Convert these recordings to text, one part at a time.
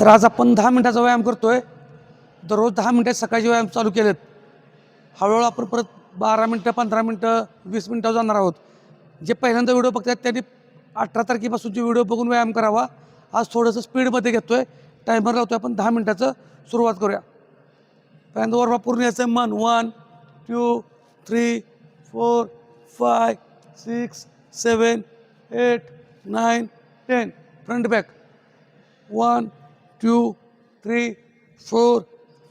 तर आज आपण दहा मिनटाचा व्यायाम करतोय. दररोज दहा मिनटात सकाळचे व्यायाम चालू केलेत. हळूहळू आपण परत बारा मिनटं पंधरा मिनटं वीस मिनटं जाणार आहोत. जे पहिल्यांदा व्हिडिओ बघतात त्यांनी अठरा तारखेपासूनचे व्हिडिओ बघून व्यायाम करावा. आज थोडंसं स्पीडमध्ये घेतोय. टायमर लावतोय आपण दहा मिनटाचं. सुरुवात करूया. पहिल्यांदा वरवा पूर्ण यायचं मन one two three four five six seven eight nine ten. Front back. One two three four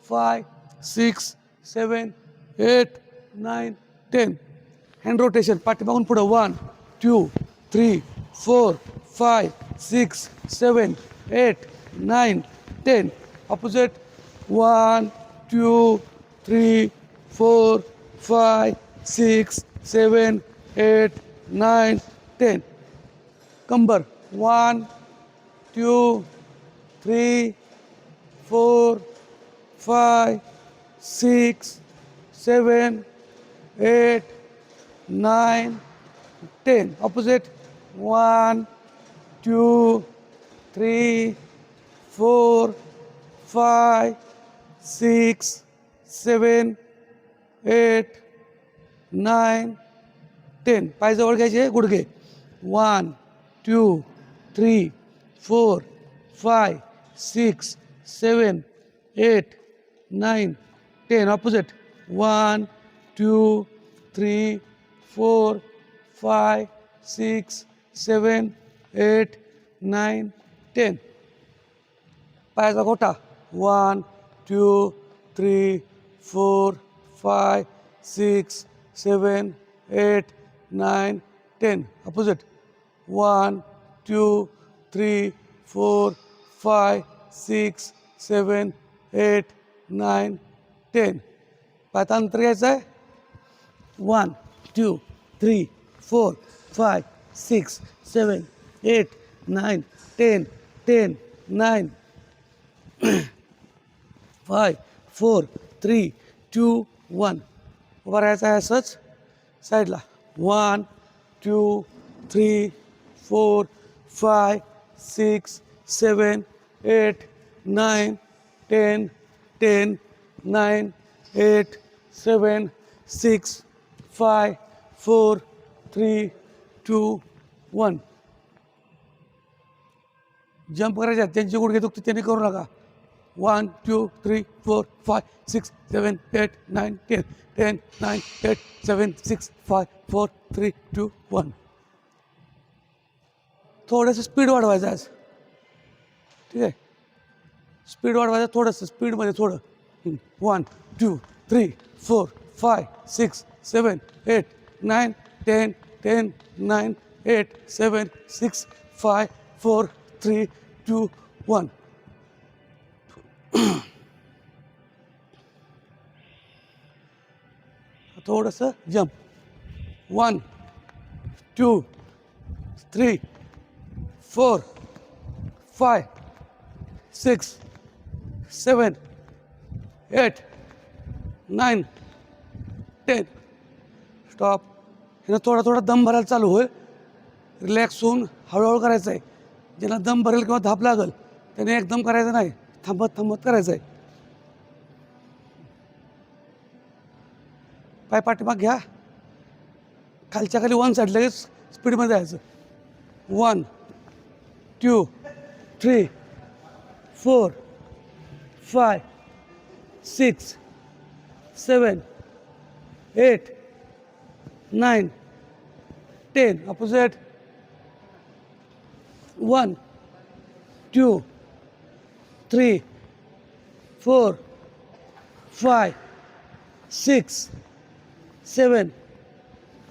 five six seven eight nine ten hand rotation पाठीमागून पुढं one two three four five six seven eight nine ten opposite one two three four five six seven eight nine ten कंबर one two three four five six seven eight nine ten. Opposite one two three four five six seven eight nine ten पायजवळ घ्यायचे गुडघे. One two three four five six seven eight nine ten opposite one two three four five six seven eight nine ten पायाचा गोटा one two three four five six seven eight nine ten opposite one two three four five six seven eight nine ten पायाचा अंतर घ्यायचं आहे? One two three four five six seven eight nine ten ten nine five four three two one उभा राहायचं आहे असंच? साईडला one two three four five six seven eight nine ten ten nine eight seven six five four three two one. Jump करायचे त्यांची गुडघे दुखते त्यांनी करू नका. One two three four five six seven eight nine ten ten nine eight seven six five four three two one थोडंसं speed वाढवायचं आहे आज. ठीक आहे? स्पीड वाढवायचं थोडंसं स्पीडमध्ये थोडं. One two three four five six seven eight nine ten ten nine eight seven six five four three two one थोडंसं jump one two three four five six seven eight nine ten. Stop ह्यानं थोडा थोडा दम भरायला चालू होईल relax होऊन हळूहळू करायचं आहे ज्यांना दम भरेल किंवा धाप लागेल त्याने एकदम करायचं नाही. थांबत थांबत करायचं आहे पाय पाठीमाग घ्या. खालच्या खाली वन साईड लगेच स्पीडमध्ये जायचं. One two three four, five, six, seven, eight, nine, ten. Opposite one, two, three, four, five, six, seven,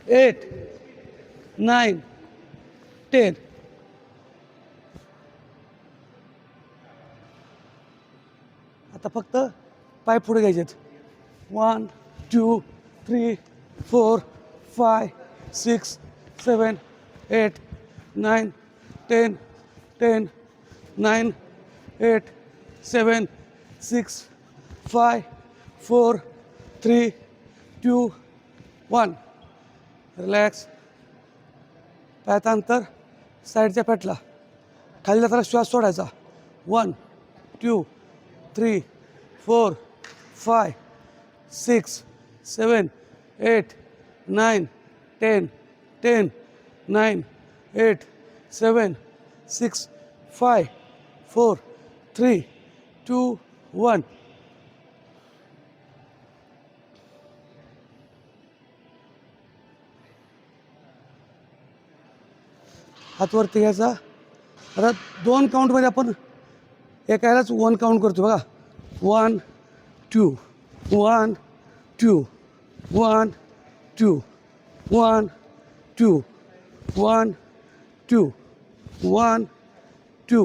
eight, nine, ten. आता फक्त पाय पुढे घ्यायचेत one two three four five six seven eight nine ten ten nine eight seven six five four three two one relax पायाचा अंतर साईडच्या पेटला. खाली जाताना श्वास सोडायचा. One two three four five six seven eight nine ten ten nine eight seven six five four three two one. हातवरती घ्यायचा. आता दोन काउंटमध्ये आपण एकालाच वन काउंट करतो बघा one two one two one two one two one two one two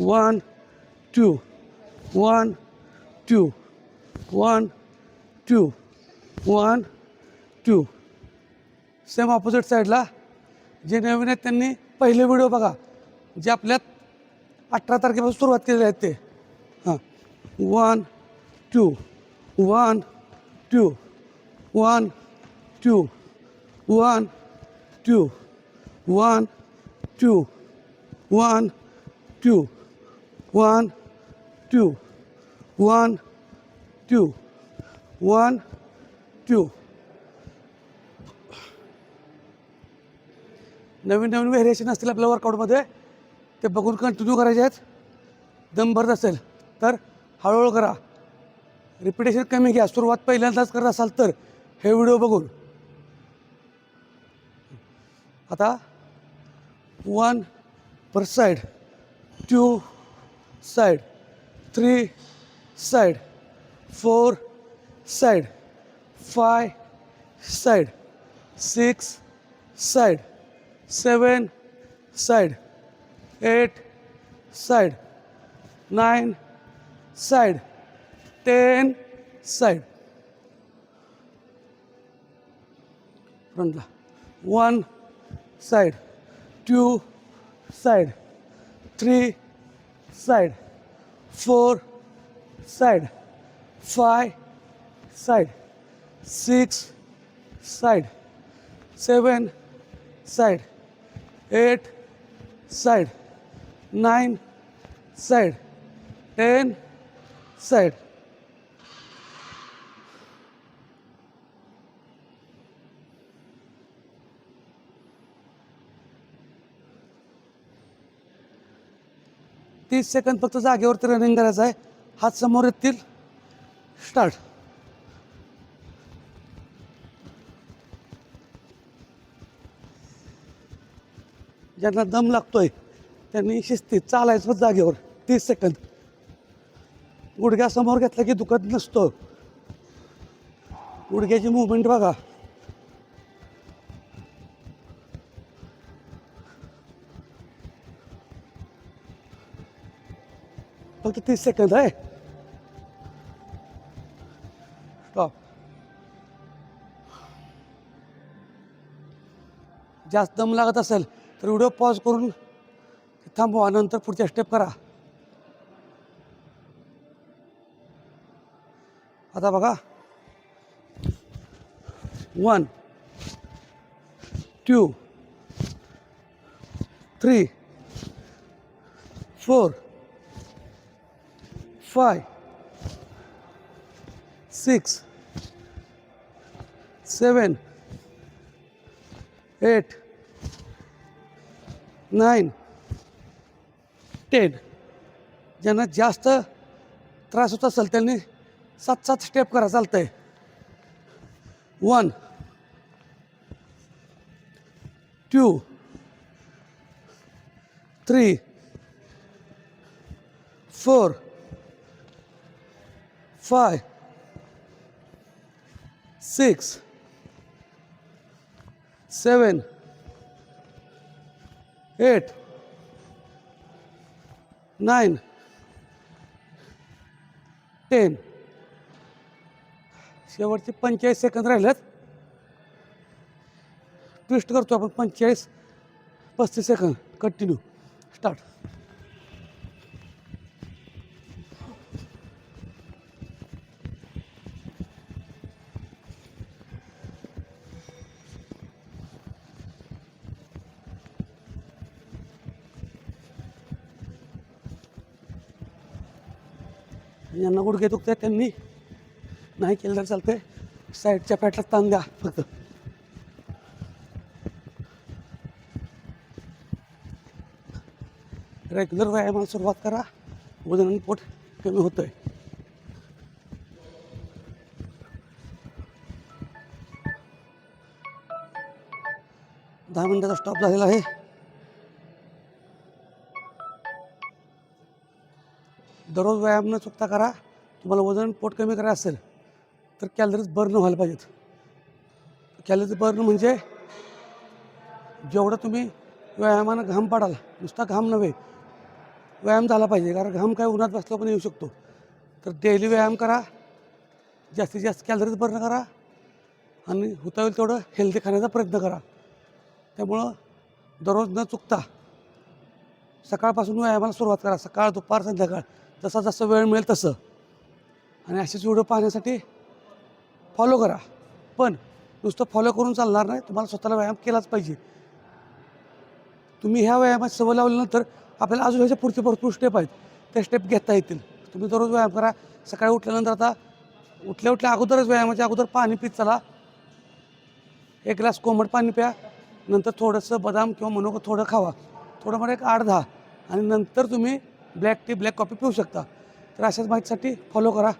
one two one two one two one two same opposite साईडला जे नवीन आहेत त्यांनी पहिले व्हिडिओ बघा जे आपल्यात अठरा तारखेपासून सुरुवात केलेले आहेत ते. हां. One two one two one two one two one two one two one two one two one two नवीन नवीन व्हेरिएशन असतील आपल्या वर्कआउटमध्ये ते बघून कंटिन्यू करायचे आहेत? दम भरत असेल तर हळूहळू करा. रिपिटेशन कमी घ्या. सुरुवात पहिल्यांदाच करत असाल तर हे व्हिडिओ बघून. आता one per side two side three side four side five side six side seven side 8 side. 9 side. 10 side. Front 1 side. 2 side. 3 side. 4 side. 5 side. 6 side. 7 side. 8 side. Nine side ten side तीस second फक्त जागेवरती running करायचं आहे. हात समोर येतील. Start ज्यांना दम लागतोय त्यांनी शिस्तीत चालायचं जागेवर. तीस सेकंद गुडघ्या समोर घेतला की दुखत नसतो. गुडघ्याची मुवमेंट बघा. फक्त तीस सेकंद आहे. स्टॉप जास्त दम लागत असेल तर व्हिडिओ पॉज करून थांबवा नंतर पुढच्या स्टेप करा. आता बघा. One two three four five six seven eight nine ten ज्यांना जास्त त्रास होत असेल त्यांनी सात सात स्टेप करा चालतंय. One two three four five six seven eight nine ten शेवटचे पंचेचाळीस सेकंद राहिलेत. ट्विस्ट करतो आपण पंचेचाळीस पस्तीस सेकंद कंटिन्यू स्टार्ट ज्यांना गुडघे दुखतात त्यांनी नाही केलं तर चालतंय. साईडच्या पॅटला ताण द्या फक्त. रेग्युलर व्यायामाला सुरुवात करा. वजन आणि पोट कमी होतं आहे दहा मिनिटाचा स्टॉप झालेला आहे. दररोज व्यायाम न चुकता करा तुम्हाला वजन पोट कमी करायचं असेल तर कॅलरीज बर्न व्हायला पाहिजेत. कॅलरीज बर्न म्हणजे जेवढं तुम्ही व्यायामानं घाम पाडाल नुसता घाम नव्हे व्यायाम झाला पाहिजे कारण घाम काय उन्हात बसला पण येऊ शकतो. तर डेली व्यायाम करा जास्तीत जास्त कॅलरीज बर्न करा आणि होता होईल तेवढं हेल्दी खाण्याचा प्रयत्न करा. त्यामुळं दररोज न चुकता सकाळपासून व्यायामाला सुरुवात करा सकाळ दुपार संध्याकाळ. जसा जसं वेळ मिळेल तसं. आणि असेच व्हिडिओ पाहण्यासाठी फॉलो करा. पण नुसतं फॉलो करून चालणार नाही तुम्हाला स्वतःला व्यायाम केलाच पाहिजे. तुम्ही ह्या व्यायामाची सवय लावल्यानंतर आपल्याला अजून ह्याच्या पुढचे भरपूर स्टेप आहेत. त्या स्टेप घेता येतील. तुम्ही दररोज व्यायाम करा. सकाळी उठल्यानंतर आता उठल्या उठल्या अगोदरच व्यायामाच्या अगोदर पाणी पित चला. एक ग्लास कोमट पाणी प्या. नंतर थोडंसं बदाम किंवा मनोक थोडं खावा. थोडं मला एक आठ दहा. आणि नंतर तुम्ही ब्लॅक टी ब्लॅक कॉफी पिऊ शकता. तर अशाच माहितीसाठी फॉलो करा.